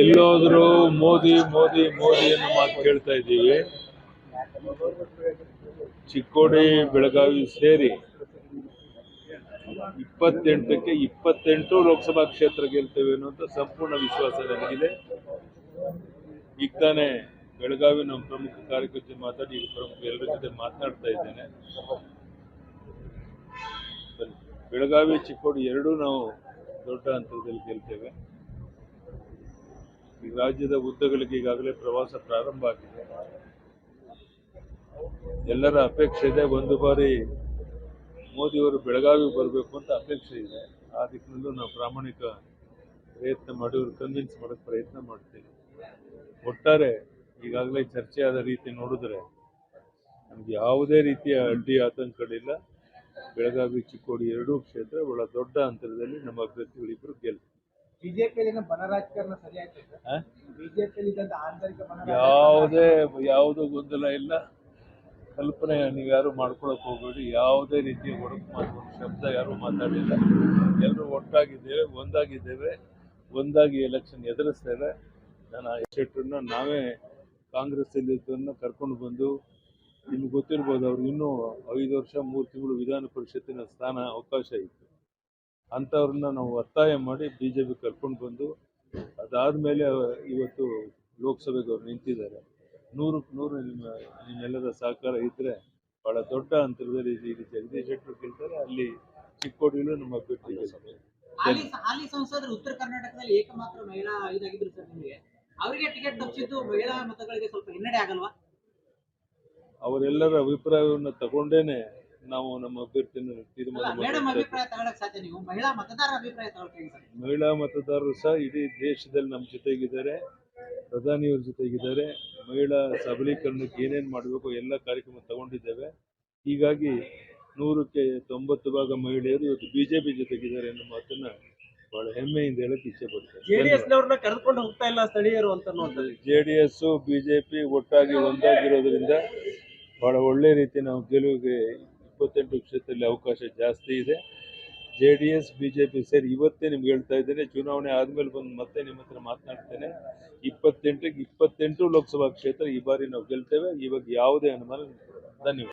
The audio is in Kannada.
ಎಲ್ಲೋದ್ರು ಮೋದಿ ಮೋದಿ ಮೋದಿ ಅನ್ನೋ ಮಾತು ಕೇಳ್ತಾ ಇದ್ದೀವಿ. ಚಿಕ್ಕೋಡಿ, ಬೆಳಗಾವಿ ಸೇರಿ ಇಪ್ಪತ್ತೆಂಟಕ್ಕೆ ಇಪ್ಪತ್ತೆಂಟು ಲೋಕಸಭಾ ಕ್ಷೇತ್ರ ಗೆಲ್ತೇವೆ ಅನ್ನುವಂಥ ಸಂಪೂರ್ಣ ವಿಶ್ವಾಸ ನನಗಿದೆ. ಈಗ ತಾನೇ ಬೆಳಗಾವಿ ನಮ್ಮ ಪ್ರಮುಖ ಕಾರ್ಯಕರ್ತೆ ಮಾತಾಡಿ ಈಗ ಪ್ರಮುಖ ಎಲ್ಲರ ಜೊತೆ ಮಾತನಾಡ್ತಾ ಇದ್ದೇನೆ. ಬೆಳಗಾವಿ, ಚಿಕ್ಕೋಡಿ ಎರಡೂ ನಾವು ದೊಡ್ಡ ಅಂತರದಲ್ಲಿ ಗೆಲ್ತೇವೆ. ರಾಜ್ಯದ ಉದ್ದಗಳಿಗೆ ಈಗಾಗಲೇ ಪ್ರವಾಸ ಪ್ರಾರಂಭ ಆಗಿದೆ. ಎಲ್ಲರ ಅಪೇಕ್ಷೆ ಇದೆ, ಒಂದು ಬಾರಿ ಮೋದಿಯವರು ಬೆಳಗಾವಿ ಬರಬೇಕು ಅಂತ ಅಪೇಕ್ಷೆ ಇದೆ. ಆ ದಿಕ್ಕಿನಲ್ಲೂ ನಾವು ಪ್ರಾಮಾಣಿಕ ಪ್ರಯತ್ನ ಮಾಡಿ, ಅವರು ಕನ್ವಿನ್ಸ್ ಮಾಡೋಕ್ಕೆ ಪ್ರಯತ್ನ ಮಾಡ್ತೀವಿ. ಒಟ್ಟಾರೆ ಈಗಾಗಲೇ ಚರ್ಚೆ ಆದ ರೀತಿ ನೋಡಿದ್ರೆ ನಮ್ಗೆ ಯಾವುದೇ ರೀತಿಯ ಅಡ್ಡಿ ಆತಂಕಗಳಿಲ್ಲ. ಬೆಳಗಾವಿ, ಚಿಕ್ಕೋಡಿ ಎರಡೂ ಕ್ಷೇತ್ರ ಬಹಳ ದೊಡ್ಡ ಅಂತರದಲ್ಲಿ ನಮ್ಮ ಅಭ್ಯರ್ಥಿಗಳಿಬ್ಬರು ಗೆಲ್ತಾರೆ. ಬಿಜೆಪಿಯಲ್ಲಿನ ಬಣ ರಾಜಕಾರಣ ಸರಿ ಆಯ್ತು ಸರ್? ಬಿಜೆಪಿಯಲ್ಲಿ ಇದ್ದಂತ ಆಂತರಿಕ ಬಣ ಯಾವುದೇ ಯಾವುದೂ ಗೊಂದಲ ಇಲ್ಲ. ಕಲ್ಪನೆ ನೀವು ಯಾರು ಮಾಡ್ಕೊಳಕ್ ಹೋಗಬೇಡಿ. ಯಾವುದೇ ರೀತಿಯ ಒಡಕು ಮಾತು ಶಬ್ದ ಯಾರು ಮಾತಾಡಿಲ್ಲ. ಎಲ್ಲರೂ ಒಟ್ಟಾಗಿದ್ದೇವೆ ಒಂದಾಗಿದ್ದೇವೆ ಒಂದಾಗಿ ಎಲೆಕ್ಷನ್ ಎದುರಿಸ್ತೇವೆ. ನಾನು ಶೆಟ್ಟರನ್ನ ನಾವೇ ಕಾಂಗ್ರೆಸ್ ಇದ್ದನ್ನ ಕರ್ಕೊಂಡು ಬಂದು ನಿಮ್ಗೆ ಗೊತ್ತಿರ್ಬೋದು ಅವ್ರಿಗೆ ಇನ್ನೂ ಐದು ವರ್ಷ ಮೂರು ತಿಂಗಳು ವಿಧಾನ ಪರಿಷತ್ತಿನ ಸ್ಥಾನ ಅವಕಾಶ ಇತ್ತು. ಅಂಥವ್ರನ್ನ ನಾವು ಒತ್ತಾಯ ಮಾಡಿ ಬಿ ಜೆ ಪಿ ಕರ್ಕೊಂಡು ಬಂದು ಅದಾದಮೇಲೆ ಇವತ್ತು ಲೋಕಸಭೆಗೆ ಅವ್ರು ನಿಂತಿದ್ದಾರೆ. ನೂರಕ್ಕೆ ನೂರು ನಿಮ್ಮ ನಿಮ್ಮೆಲ್ಲರ ಸಹಕಾರ ಇದ್ದರೆ ಭಾಳ ದೊಡ್ಡ ಅಂತರದಲ್ಲಿ ಇಲ್ಲಿ ಜಗದೀಶ್ ಶೆಟ್ಟರು ಗೆಲ್ತಾರೆ ಅಲ್ಲಿ ಚಿಕ್ಕೋಡಿಲೂ ನಮ್ಮ ಅಭ್ಯರ್ಥಿ ಗೆಲ್ತಾರೆ. ಹಾಲಿ ಸಂಸದರು ಉತ್ತರ ಕರ್ನಾಟಕದಲ್ಲಿ ಏಕಮಾತ್ರ ಮಹಿಳಾ ಇದಾಗಿದ್ರು ಸರ್ ನಿಮಗೆ. ಅವರಿಗೆ ಟಿಕೆಟ್ ತಪ್ಪಿಸಿದ್ದು ಮಹಿಳಾ ಮತಗಳಿಗೆ ಸ್ವಲ್ಪ ಹಿನ್ನಡೆ ಆಗಲ್ವಾ? ಅವರೆಲ್ಲರ ಅಭಿಪ್ರಾಯವನ್ನು ತಗೊಂಡೇನೆ ನಾವು ನಮ್ಮ ಅಭ್ಯರ್ಥಿಯನ್ನು ತೀರ್ಮಾನ ಅಲ್ಲ ಅಭಿಪ್ರಾಯ ತಗೊಳಕ್ ಸಾಧ್ಯ ನೀವು? ಮಹಿಳಾ ಮತದಾರರ ಅಭಿಪ್ರಾಯ ತಗೊಳ್ತೀವಿ ಸರ್ ಮಹಿಳಾ ಮತದಾರರು ಸಹ ಇಡೀ ದೇಶದಲ್ಲಿ ನಮ್ಮ ಜೊತೆಗಿದ್ದಾರೆ ಪ್ರಧಾನಿಯವ್ರ ಜೊತೆಗಿದ್ದಾರೆ. ಮಹಿಳಾ ಸಬಲೀಕರಣಕ್ಕೆ ಏನೇನು ಮಾಡಬೇಕು ಎಲ್ಲ ಕಾರ್ಯಕ್ರಮ ತಗೊಂಡಿದ್ದೇವೆ. ಹೀಗಾಗಿ ನೂರಕ್ಕೆ ತೊಂಬತ್ತು ಭಾಗ ಮಹಿಳೆಯರು ಇವತ್ತು ಬಿಜೆಪಿ ಜೊತೆಗಿದ್ದಾರೆ ಅನ್ನೋ ಮಾತನ್ನ ಬಹಳ ಹೆಮ್ಮೆಯಿಂದ ಹೇಳಕ್ ಇಚ್ಛೆ ಪಡ್ತಾರೆ ಜೆಡಿಎಸ್ ಕರೆದುಕೊಂಡು ಹೋಗ್ತಾ ಇಲ್ಲ ಸ್ಥಳೀಯರು ಅಂತ ನೋಡ್ತಾರೆ ಜೆ ಡಿ ಎಸ್ ಬಿಜೆಪಿ ಒಟ್ಟಾಗಿ ಒಂದಾಗಿರೋದ್ರಿಂದ ಬಹಳ ಒಳ್ಳೆ ರೀತಿ ನಾವು ಗೆಲುವಿಗೆ ಇಪ್ಪತ್ತೆಂಟು ಕ್ಷೇತ್ರದಲ್ಲಿ ಅವಕಾಶ ಜಾಸ್ತಿ ಇದೆ. J D S B J P ಸೇರಿ ಇವತ್ತೇ ನಿಮ್ಗೆ ಹೇಳ್ತಾ ಇದ್ದೇನೆ, ಚುನಾವಣೆ ಆದಮೇಲೆ ಬಂದು ಮತ್ತೆ ನಿಮ್ಮ ಹತ್ರ ಮಾತನಾಡ್ತೇನೆ. ಇಪ್ಪತ್ತೆಂಟಕ್ಕೆ ಇಪ್ಪತ್ತೆಂಟು ಲೋಕಸಭಾ ಕ್ಷೇತ್ರ ಈ ಬಾರಿ ನಾವು ಗೆಲ್ತೇವೆ. ಇವಾಗ ಯಾವುದೇ ಅನುಮಾನ ಧನ್ಯವಾದ.